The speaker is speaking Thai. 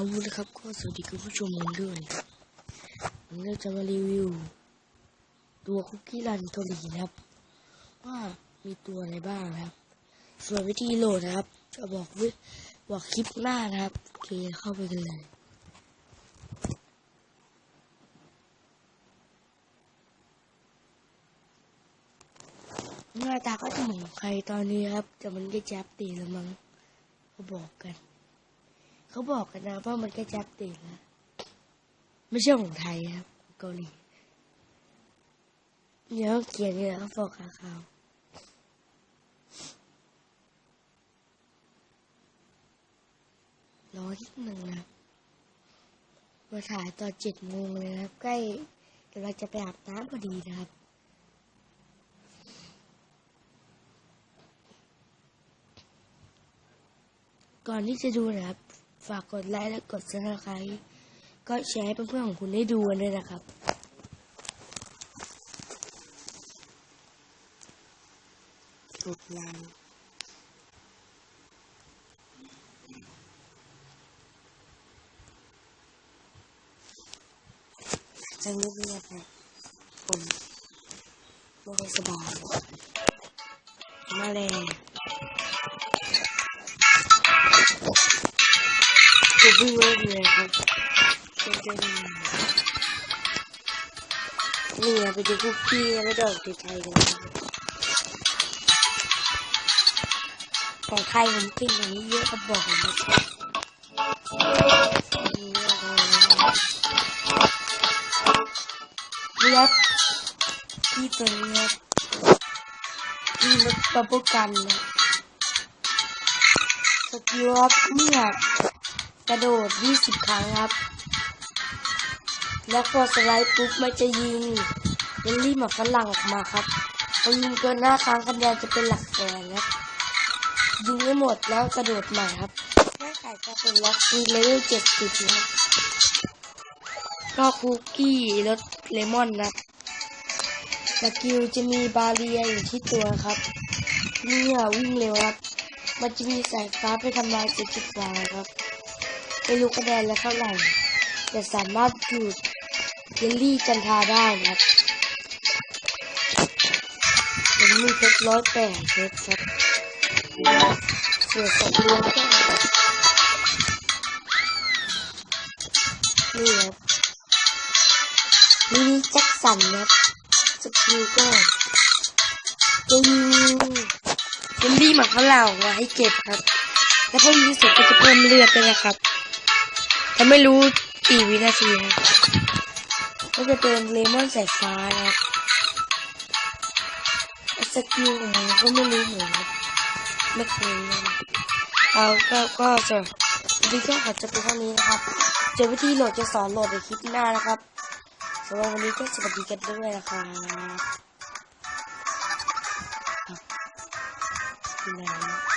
เอานะครับก็สวัสดีคุณผู้ชมด้วยวันนี้เราจะมารีวิว ตัวคุกกี้รันเกาหลีนะครับ ว่ามีตัวอะไรบ้างนะครับ ส่วนวิธีโหลดนะครับ จะบอกวิบอกคลิปหน้านะครับโอเคเข้าไปกันเลยหน้าตาก็จะเหมือนใครตอนนี้ครับแต่มันก็แจ๊บตีแล้วมั้งเขาบอกกัน เขาบอกกันนะว่ามันก็แจ๊บตีแล้วไม่ใช่ของไทยครับเกาหลีเนี่ยเขาเขียนเนี่ยเขาฟอกขาขาวรอที่หนึ่งนะมาถ่ายตอนเจ็ดโมงเลยนะครับ ใกล้กำลังจะไปอาบน้ำพอดีนะครับ ก่อนที่จะดูนะครับ ฝากกดไลค์และกดซับสไครต์ก็แชร์ให้เพื่อนๆของคุณได้ดูกันด้วยนะครับกดไลค์จะเงียบๆนะผมไม่สบายมาแล้ว ผมเพิ่งเริ่มเลยครับจะเป็นนี่อะไปดูคุกกี้แล้วก็ดอกไทยกันนะครับของไทยผมเก่งกว่านี้เยอะก็บอกผมนะครับนี่ครับพี่ตัวนี้ครับพี่รถบับเบิ้ลกันนะสกิลครับเนี่ย กระโดด 20 ครั้งครับ แล้วพอสไลด์ปุ๊บมันจะยิงเยลลี่หมากฝรั่งออกมาครับพอยิงเกินหน้าครั้งคะแนนจะเป็นหลักแสนครับยิงไม่หมดแล้วกระโดดใหม่ครับแม่ไก่จะเป็นล็อกมีเลเวล70นะครับก็คุกกี้รสเลมอนนะสกิลจะมีบาเรียอยู่ที่ตัวครับเนี่ยวิ่งเร็วครับ มันจะมีสายฟ้าไปทำลายจุดจุดฟ้าครับ ไม่รู้คะแนนแล้วเท่าไหร่แต่สามารถหยุดเยลลี่จันทาได้นะครับผมมีเพชรร้อยแปดเพชรครับส่วนสัตว์เลี้ยงก็นี่ครับมินิแจ็คสันครับสกิลก็จะยิงเยลลี่หมักฝรั่งออกมาให้เก็บครับ แล้วพอยิงเสร็จก็จะเพิ่มเลือดด้วยนะครับ ถ้าไม่รู้กี่วินาทีครับก็จะเป็นเลมอนสายฟ้านะสกิลของมันก็ไม่รู้เหมือนกันไม่เคยเลยเอาก็ก็จะวิดีโอขอจบเพียงเท่านี้นะครับ เจอวิธีโหลดจะสอนโหลดในคลิปหน้านะครับสำหรับวันนี้ก็สวัสดีกันด้วยนะครับครับ